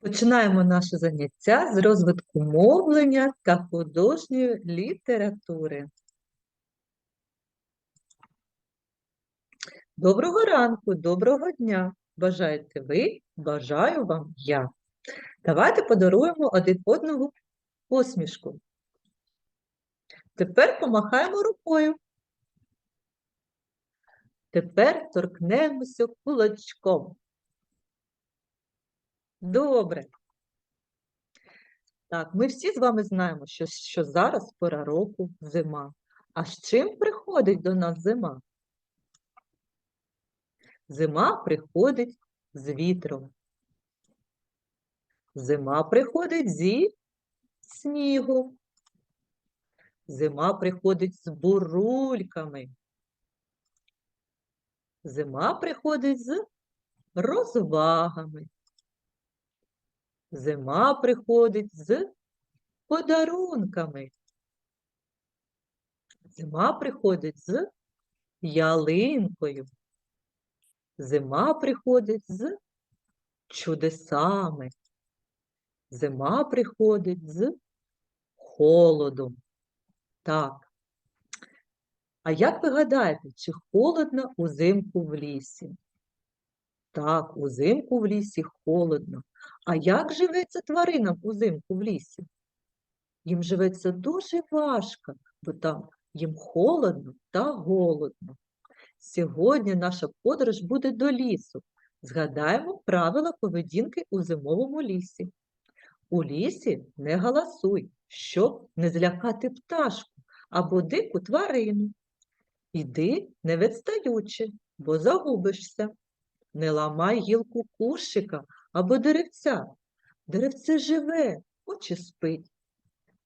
Починаємо наше заняття з розвитку мовлення та художньої літератури. Доброго ранку, доброго дня! Бажаєте ви, бажаю вам я. Давайте подаруємо один одному посмішку. Тепер помахаємо рукою. Тепер торкнемося кулачком. Добре. Так, ми всі з вами знаємо, що, що зараз пора року зима. А з чим приходить до нас зима? Зима приходить з вітром. Зима приходить зі снігу. Зима приходить з бурульками. Зима приходить з розвагами. Зима приходить з подарунками. Зима приходить з ялинкою. Зима приходить з чудесами. Зима приходить з холодом. Так. А як ви гадаєте, чи холодно узимку в лісі? Так, узимку в лісі холодно. А як живеться тваринам узимку в лісі? Їм живеться дуже важко, бо там їм холодно та голодно. Сьогодні наша подорож буде до лісу. Згадаємо правила поведінки у зимовому лісі. У лісі не галасуй, щоб не злякати пташку або дику тварину. Іди не відстаючи, бо загубишся. Не ламай гілку кущика або деревця. Деревце живе, очі спить.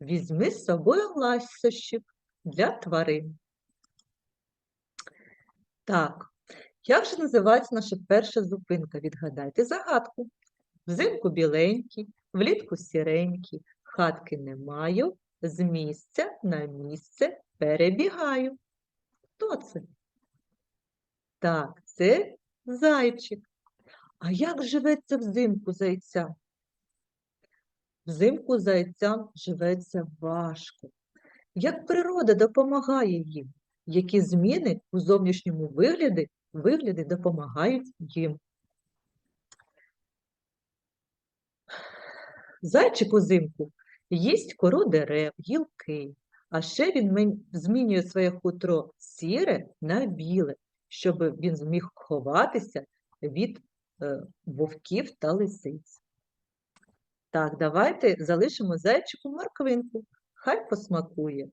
Візьми з собою ласощів для тварин. Так, як же називається наша перша зупинка? Відгадайте загадку. Взимку біленькі, влітку сіренькі, хатки не маю, з місця на місце перебігаю. Хто це? Так, це зайчик. А як живеться взимку зайця? Взимку зайцям живеться важко. Як природа допомагає їм? Які зміни у зовнішньому вигляді, вигляді допомагають їм? Зайчик узимку їсть кору дерев, гілки, а ще він змінює своє хутро сіре на біле, щоб він зміг ховатися від вовків та лисиць. Так, давайте залишимо зайчику морквинку, хай посмакує.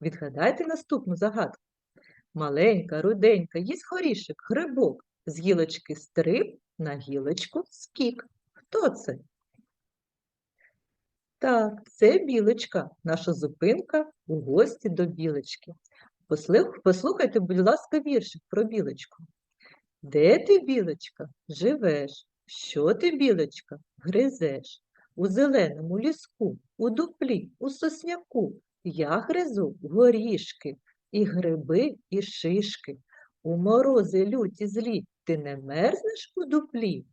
Відгадайте наступну загадку. Маленька, руденька, їсть горішок, грибок, з гілочки стриб на гілочку скік. Хто це? Так, це білочка, наша зупинка у гості до білочки. Послухайте, будь ласка, віршик про білочку. Де ти, білочка, живеш? Що ти, білочка, гризеш? У зеленому ліску, у дуплі, у сосняку. Я гризу горішки, і гриби, і шишки. У морози люті злі ти не мерзнеш у дуплі?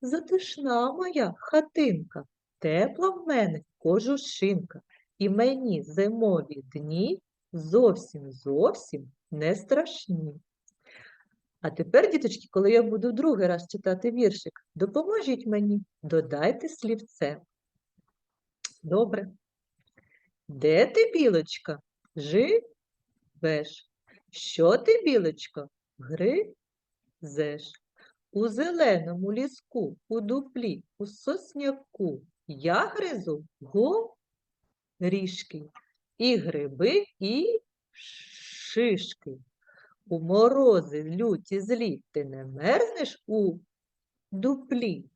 Затишна моя хатинка, тепла в мене кожушинка, і мені зимові дні зовсім зовсім не страшні. А тепер, діточки, коли я буду другий раз читати віршик, допоможіть мені, додайте слівце. Добре. Де ти, білочка, живеш? Що ти, білочка, гризеш? У зеленому ліску, у дуплі, у сосняку я гризу горішки, і гриби, і шишки. У морози люті злі ти не мерзнеш у дуплі.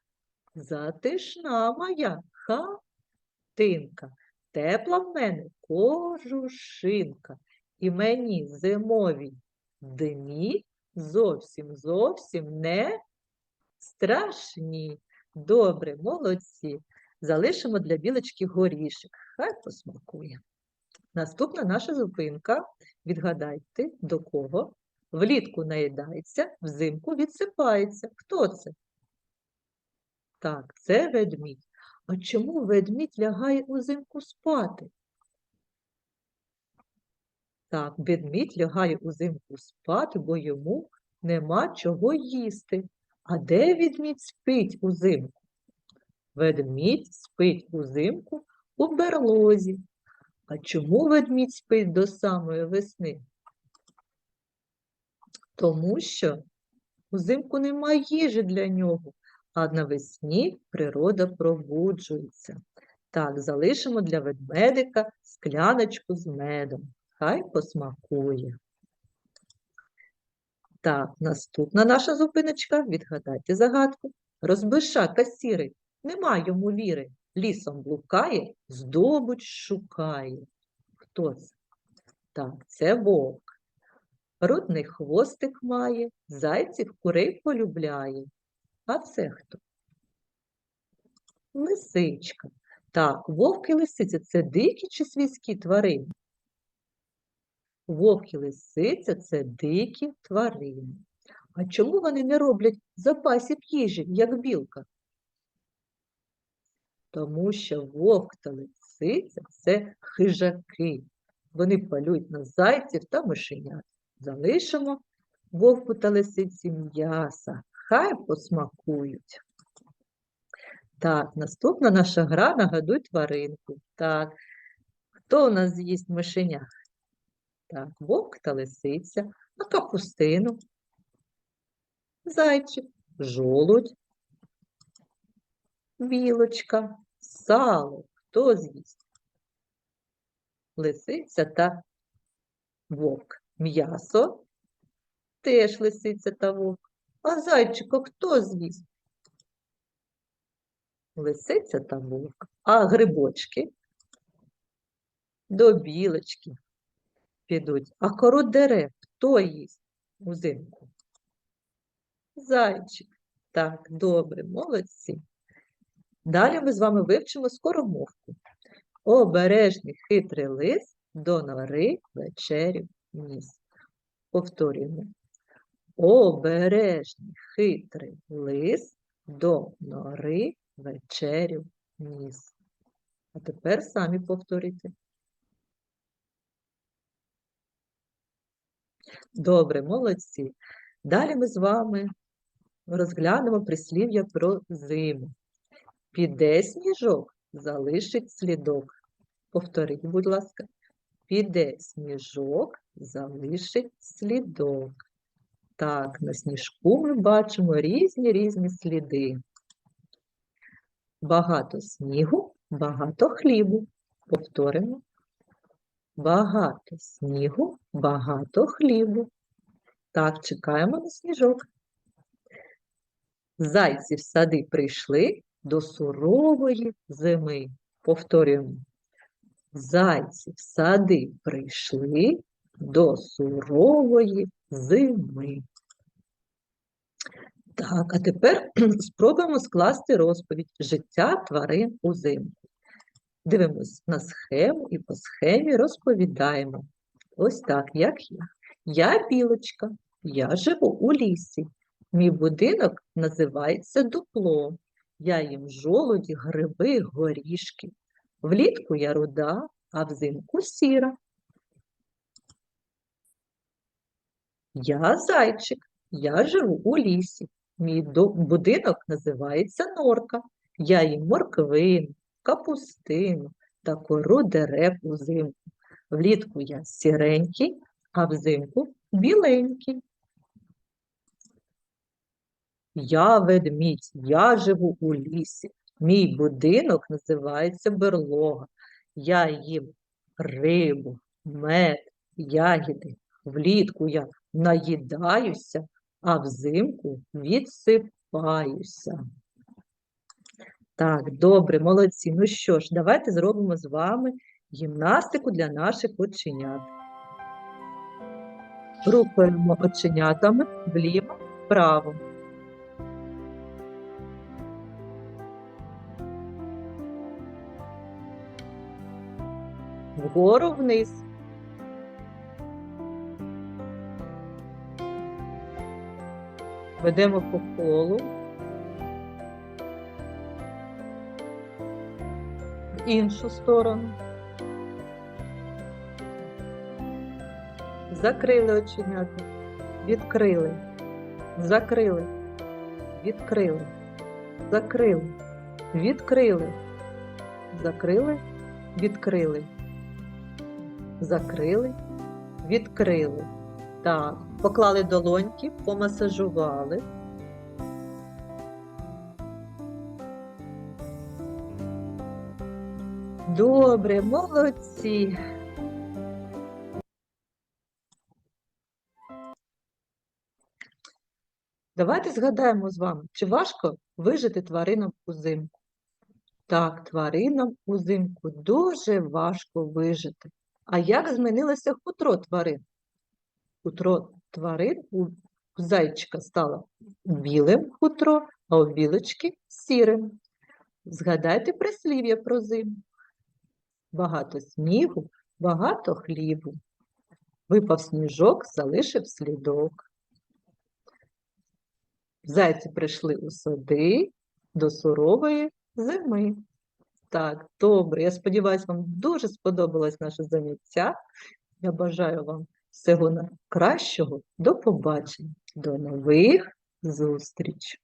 Затишна моя хатинка, тепла в мене кожушинка, і мені зимові дні зовсім зовсім не страшні. Добре, молодці. Залишимо для білочки горішок. Хай посмакує. Наступна наша зупинка. Відгадайте, до кого? Влітку наїдається, взимку відсипається. Хто це? Так, це ведмідь. А чому ведмідь лягає узимку спати? Так, ведмідь лягає узимку спати, бо йому нема чого їсти. А де ведмідь спить узимку? Ведмідь спить узимку у берлозі. А чому ведмідь спить до самої весни? Тому що узимку немає їжі для нього, а навесні природа пробуджується. Так, залишимо для ведмедика скляночку з медом. Хай посмакує. Так, наступна наша зупиночка. Відгадайте загадку. Розбишака сірий, нема йому віри. Лісом блукає, здобуч шукає. Хто це? Так, це вовк. Рудний хвостик має, зайців курей полюбляє. А це хто? Лисичка. Так, вовк і лисиця це дикі чи свійські тварини? Вовк і лисиця це дикі тварини. А чому вони не роблять запасів їжі, як білка? Тому що вовк та лисиця це хижаки. Вони полюють на зайців та мишенят. Залишимо вовку та лисиці м'яса. Хай посмакують. Так, наступна наша гра нагадуй тваринку. Так, хто у нас з'їсть мишеня? Так, вовк та лисиця, а капустину, зайчик, жолудь, білочка, сало. Хто з'їсть? Лисиця та вовк. М'ясо теж лисиця та вовк. А зайчика хто з'їсть? Лисиця та вовк. А грибочки до білочки підуть. А кору дерев хто їсть узимку? Зайчик. Так, добре, молодці. Далі ми з вами вивчимо скоромовку. Обережний хитрий лис до нори вечерю ніс. Повторюємо. Обережний хитрий лис до нори вечерю ніс. А тепер самі повторюйте. Добре, молодці. Далі ми з вами розглянемо прислів'я про зиму. Піде сніжок, залишить слідок. Повторіть, будь ласка. Піде сніжок, залишить слідок. Так, на сніжку ми бачимо різні різні сліди. Багато снігу, багато хлібу. Повторимо. Багато снігу, багато хлібу. Так, чекаємо на сніжок. Зайці в сади прийшли до сурової зими. Повторюємо. Зайці в сади прийшли до сурової зими. Так, а тепер спробуємо скласти розповідь життя тварин узимку. Дивимось на схему і по схемі розповідаємо. Ось так, як я. Я білочка, я живу у лісі. Мій будинок називається дупло. Я їм жолуді, гриби, горішки. Влітку я руда, а взимку сіра. Я зайчик, я живу у лісі. Мій будинок називається норка. Я їм морквину, капустину та кору дерев узимку. Влітку я сіренький, а взимку біленький. Я ведмідь, я живу у лісі. Мій будинок називається берлога. Я їм рибу, мед, ягіди. Влітку я наїдаюся, а взимку відсипаюся. Так, добре, молодці. Ну що ж, давайте зробимо з вами гімнастику для наших оченят. Рухаємо оченятами вліво, вправо. Вгору вниз. Ведемо по колу. іншу сторону. Закрили оченята, відкрили, закрили, відкрили, закрили, відкрили, закрили, відкрили, закрили, відкрили. Так, поклали долоньки, помасажували. Добре, молодці. Давайте згадаємо з вами, чи важко вижити тваринам узимку? Так, тваринам узимку дуже важко вижити. А як змінилося хутро тварин? Хутро тварин у зайчика стало білим хутро, а у білочки сірим. Згадайте прислів'я про зиму. Багато снігу, багато хлібу. Випав сніжок, залишив слідок. Зайці прийшли у сади до сурової зими. Так, добре. Я сподіваюся, вам дуже сподобалось наше заняття. Я бажаю вам всього найкращого. До побачення. До нових зустріч!